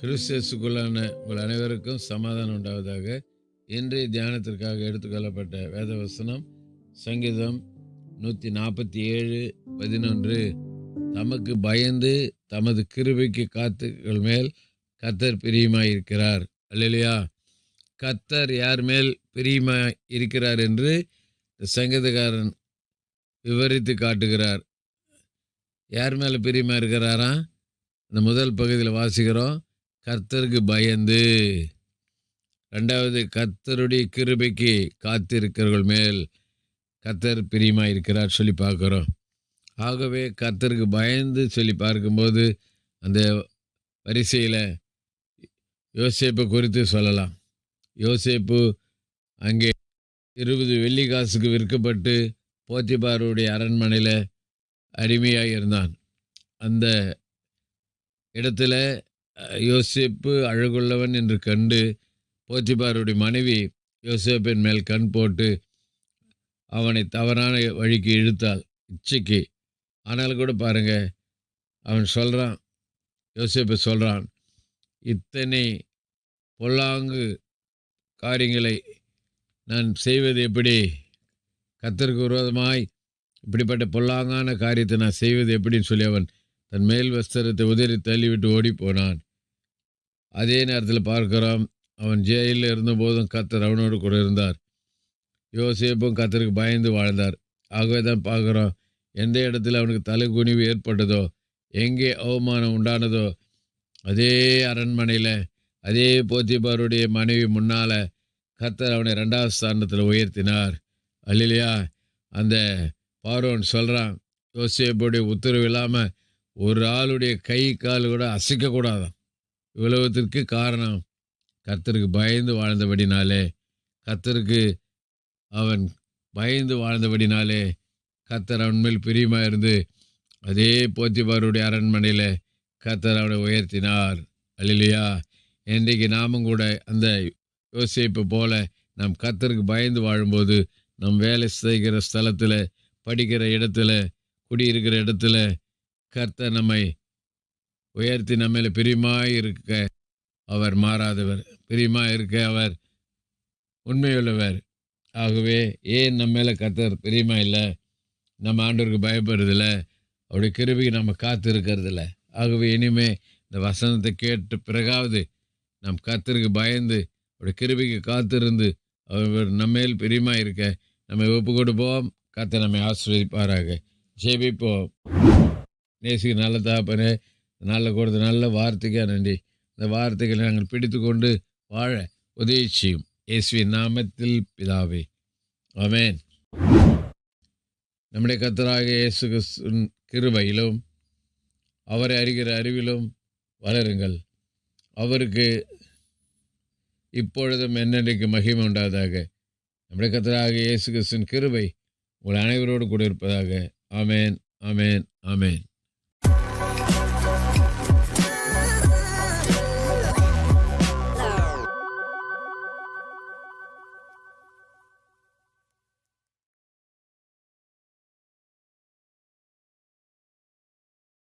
கிறிஸ்தேசுக்குள்ளான உங்கள் அனைவருக்கும் சமாதானம் உண்டாவதாக. இன்றைய தியானத்திற்காக எடுத்துக்கொள்ளப்பட்ட வேதவசனம் சங்கீதம் நூற்றி நாற்பத்தி ஏழு பதினொன்று. தமக்கு பயந்து தமது கிருபைக்கு காத்துக்கள் மேல் கத்தர் பிரியமாயிருக்கிறார். அல்லையா கத்தர் யார் மேல் பிரியமாய் இருக்கிறார் என்று சங்கீதக்காரன் விவரித்து காட்டுகிறார். யார் மேலே பிரியமாக இருக்கிறாரா இந்த முதல் பகுதியில் வாசிக்கிறோம். கர்த்தருக்கு பயந்து ரெண்டாவது கர்த்தருடைய கிருபைக்கு காத்திருக்கிறவர்கள் மேல் கர்த்தர் பிரியமாக இருக்கிறார் சொல்லி பார்க்குறோம். ஆகவே கர்த்தருக்கு பயந்து சொல்லி பார்க்கும்போது அந்த வரிசையில் யோசேப்பை குறித்து சொல்லலாம். யோசேப்பு அங்கே இருபது வெள்ளி காசுக்கு விற்கப்பட்டு போத்திபாருடைய அரண்மனையில் அடிமையாக இருந்தான் அந்த இடத்துல யோசேப்பு அழகுள்ளவன் என்று கண்டு போத்திபாருடைய மனைவி யோசேப்பின் மேல் கண் போட்டு அவனை தவறான வழிக்கு இழுத்தாள். இச்சைக்கு. ஆனாலும் கூட பாருங்க அவன் சொல்கிறான் யோசேப்பு சொல்கிறான் இத்தனை பொல்லாங்கு காரியங்களை நான் செய்வது எப்படி? கத்தருக்கு விரோதமாய் இப்படிப்பட்ட பொல்லாங்கான காரியத்தை நான் செய்வது எப்படின்னு சொல்லி அவன் தன் மேல் வஸ்திரத்தை உதறி தள்ளிவிட்டு ஓடி போனான் அதே நேரத்தில் பார்க்கிறோம் அவன் ஜெயிலில் இருந்தபோதும் கத்தர் அவனோடு கூட இருந்தார். யோசிப்பும் கத்தருக்கு பயந்து வாழ்ந்தார். ஆகவே தான் பார்க்குறோம் எந்த இடத்துல அவனுக்கு தலை குனிவு ஏற்பட்டதோ எங்கே அவமானம் உண்டானதோ அதே அரண்மனையில் அதே போத்திபாருடைய மனைவி முன்னால் கத்தர் அவனை ரெண்டாவது ஸ்தானத்தில் உயர்த்தினார். அல்லையா அந்த பார்வன் சொல்கிறான் யோசிப்புடைய உத்தரவு இல்லாமல் ஒரு ஆளுடைய கை கால் கூட அசைக்கக்கூடாதான் இவ்வளவுத்திற்கு காரணம் கர்த்தருக்கு பயந்து வாழ்ந்தபடினாலே கர்த்தருக்கு அவன் பயந்து வாழ்ந்தபடினாலே கர்த்தர் அவன் மேல் பிரியமாக இருந்து அதே போத்திபாருடைய அரண்மனையில் கர்த்தர் அவனை உயர்த்தினார். அல்லையா இன்றைக்கு நாமும் கூட அந்த யோசிப்பை போல நாம் கர்த்தருக்கு பயந்து வாழும்போது நம் வேலை செய்கிற ஸ்தலத்தில் படிக்கிற இடத்துல குடியிருக்கிற இடத்துல கர்த்த நம்மை உயர்த்தி நம்மள பிரியமாய் இருக்க அவர் மாறாதவர். பிரியமாக இருக்க அவர் உண்மையுள்ளவர். ஆகவே ஏன் நம்ம மேலே கத்தர் பிரியமா இல்லை? நம்ம ஆண்டவருக்கு பயப்படுறதில்ல. அவருடைய கிருபிக்கு நம்ம காத்து இருக்கிறதில்ல ஆகவே இனிமே இந்த வசனத்தை கேட்ட பிறகாவது நம் கர்த்தருக்கு பயந்து அவருடைய கிருபிக்கு காத்திருந்து அவர் நம்மேல் பிரியமா இருக்க நம்ம ஒப்பு கொடுப்போம் கத்தை நம்மை ஆஸ்வதிப்பாராக ஜெபிப்போம். நேசிக்க நல்ல தாப்பனே நல்ல கொடுத்த நல்ல வார்த்தைக்காக நன்றி. இந்த வார்த்தைகளை நாங்கள் பிடித்து கொண்டு வாழ உதவி செய்யும் இயேசுவின் நாமத்தில் பிதாவே. ஆமென். நம்முடைய கத்தராக இயேசு கிருபையிலும் அவரை அறிகிற அறிவிலும் வளருங்கள். அவருக்கு இப்பொழுதும் என்னென்றைக்கு மகிமை உண்டாதாக நம்முடைய கத்தராக இயேசு கிறிஸ்துவின் கிருபை உங்கள் அனைவரோடு கூட இருப்பதாக. ஆமேன் ஆமேன் ஆமேன்.